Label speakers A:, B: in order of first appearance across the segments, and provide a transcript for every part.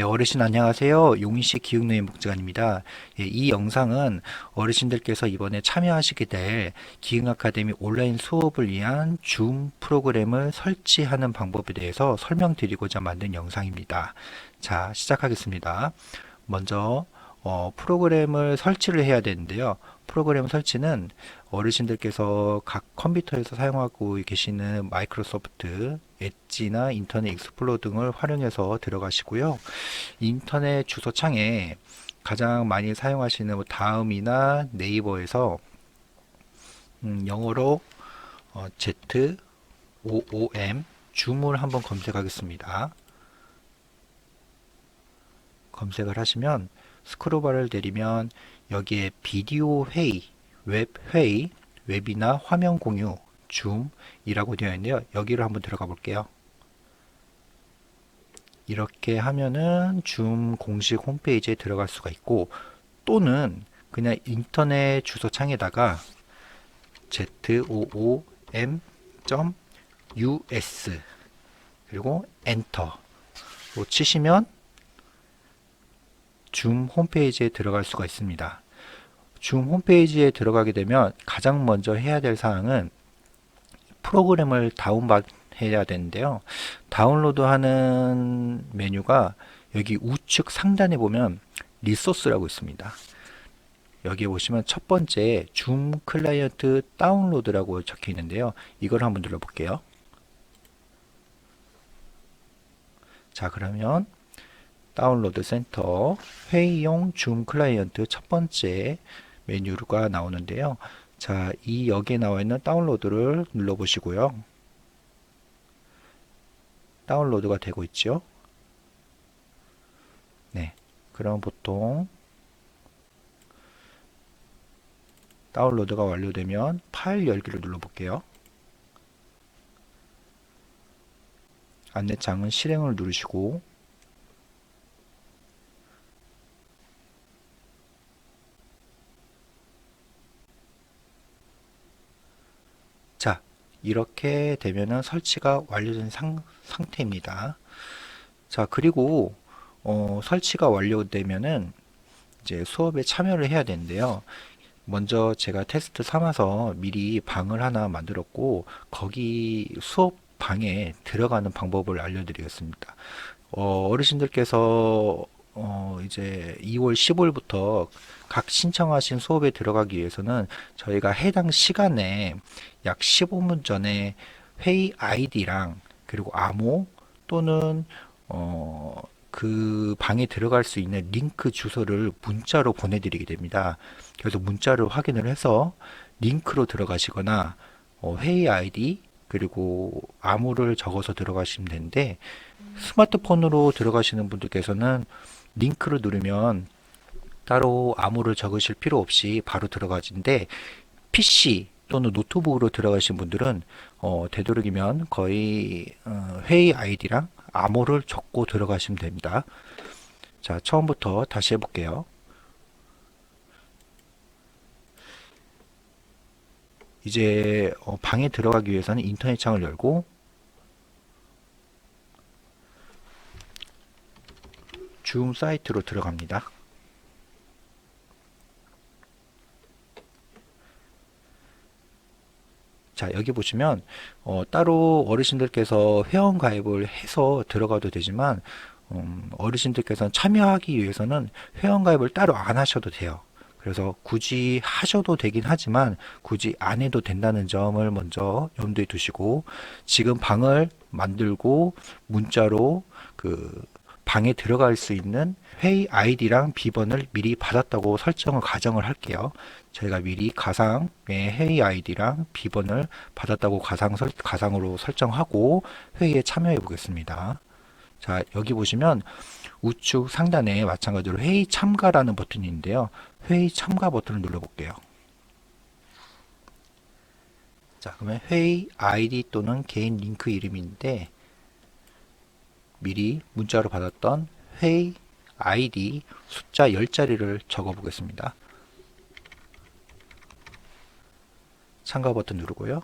A: 네, 어르신 안녕하세요. 용인시 기흥노인 복지관입니다. 예, 이 영상은 어르신들께서 이번에 참여하시게 될 기흥 아카데미 온라인 수업을 위한 줌 프로그램을 설치하는 방법에 대해서 설명드리고자 만든 영상입니다. 자, 시작하겠습니다. 먼저 어, 프로그램을 설치를 해야 되는데요. 프로그램 설치는 어르신들께서 각 컴퓨터에서 사용하고 계시는 마이크로소프트 엣지나 인터넷 익스플로러 등을 활용해서 들어가시고요. 인터넷 주소 창에 가장 많이 사용하시는 뭐 다음이나 네이버에서 음, 영어로 어, Z O O M 줌을 한번 검색하겠습니다. 검색을 하시면 스크롤바를 내리면 여기에 비디오 회의, 웹 회의, 웹이나 화면 공유, 줌이라고 되어 있는데요. 여기로 한번 들어가 볼게요. 이렇게 하면은 줌 공식 홈페이지에 들어갈 수가 있고 또는 그냥 인터넷 주소 창에다가 zoom.us 그리고 엔터로 치시면 줌 홈페이지에 들어갈 수가 있습니다. 줌 홈페이지에 들어가게 되면 가장 먼저 해야 될 사항은 프로그램을 다운받아야 되는데요. 다운로드 하는 메뉴가 여기 우측 상단에 보면 리소스라고 있습니다. 여기 보시면 첫 번째 줌 클라이언트 다운로드라고 적혀 있는데요. 이걸 한번 눌러볼게요. 자 그러면 다운로드 센터 회의용 줌 클라이언트 첫 번째 메뉴가 나오는데요. 자, 이 여기에 나와 있는 다운로드를 눌러 보시고요. 다운로드가 되고 있죠. 네. 그럼 보통 다운로드가 완료되면 파일 열기를 눌러 볼게요. 안내창은 실행을 누르시고 자, 이렇게 되면은 설치가 완료된 상, 상태입니다. 자, 그리고 어, 설치가 완료되면은 이제 수업에 참여를 해야 되는데요. 먼저 제가 테스트 삼아서 미리 방을 하나 만들었고 거기 수업 방에 들어가는 방법을 알려드리겠습니다. 어, 어르신들께서 어, 이제 2월 15일부터 각 신청하신 수업에 들어가기 위해서는 저희가 해당 시간에 약 15분 전에 회의 아이디랑 그리고 암호 또는 어, 그 방에 들어갈 수 있는 링크 주소를 문자로 보내드리게 됩니다. 그래서 문자를 확인을 해서 링크로 들어가시거나 어, 회의 아이디 그리고 암호를 적어서 들어가시면 되는데 스마트폰으로 들어가시는 분들께서는 링크를 누르면 따로 암호를 적으실 필요 없이 바로 들어가진데 PC 또는 노트북으로 들어가신 분들은 어, 되도록이면 거의 어, 회의 아이디랑 암호를 적고 들어가시면 됩니다. 자, 처음부터 다시 해볼게요. 이제 어, 방에 들어가기 위해서는 인터넷 창을 열고 줌 사이트로 들어갑니다. 자, 여기 보시면 어, 따로 어르신들께서 회원 가입을 해서 들어가도 되지만 음, 어르신들께서는 참여하기 위해서는 회원 가입을 따로 안 하셔도 돼요. 그래서 굳이 하셔도 되긴 하지만 굳이 안 해도 된다는 점을 먼저 염두에 두시고 지금 방을 만들고 문자로 그 방에 들어갈 수 있는 회의 아이디랑 비번을 미리 받았다고 설정을 가정을 할게요. 저희가 미리 가상의 회의 아이디랑 비번을 받았다고 가상 설, 가상으로 설정하고 회의에 참여해 보겠습니다. 자, 여기 보시면 우측 상단에 마찬가지로 회의 참가라는 버튼이 있는데요. 회의 참가 버튼을 눌러 볼게요. 자, 그러면 회의 아이디 또는 개인 링크 이름인데 미리 문자로 받았던 회의 아이디 숫자 10자리를 적어 보겠습니다. 참가 버튼 누르고요.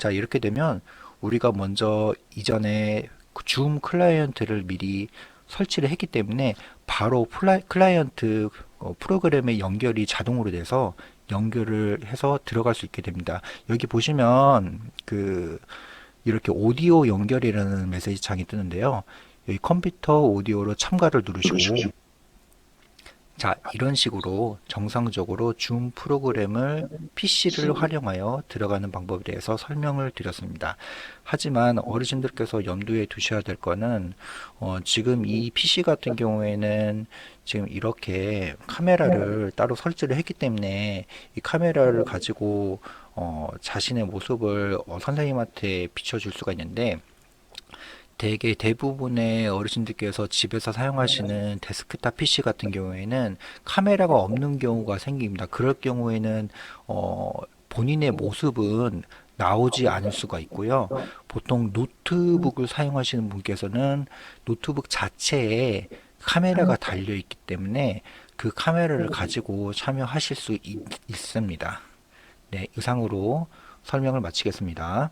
A: 자 이렇게 되면 우리가 먼저 이전에 그줌 클라이언트를 미리 설치를 했기 때문에 바로 플라, 클라이언트 어, 프로그램의 연결이 자동으로 돼서 연결을 해서 들어갈 수 있게 됩니다. 여기 보시면 그 이렇게 오디오 연결이라는 메시지 창이 뜨는데요. 여기 컴퓨터 오디오로 참가를 누르시고 자, 이런 식으로 정상적으로 줌 프로그램을 PC를 활용하여 들어가는 방법에 대해서 설명을 드렸습니다. 하지만 어르신들께서 염두에 두셔야 될 거는 어, 지금 이 PC 같은 경우에는 지금 이렇게 카메라를 따로 설치를 했기 때문에 이 카메라를 가지고 어, 자신의 모습을 어, 선생님한테 비춰줄 수가 있는데 대개 대부분의 어르신들께서 집에서 사용하시는 데스크탑 PC 같은 경우에는 카메라가 없는 경우가 생깁니다. 그럴 경우에는 어, 본인의 모습은 나오지 않을 수가 있고요. 보통 노트북을 사용하시는 분께서는 노트북 자체에 카메라가 달려 있기 때문에 그 카메라를 가지고 참여하실 수 있, 있습니다. 네, 이상으로 설명을 마치겠습니다.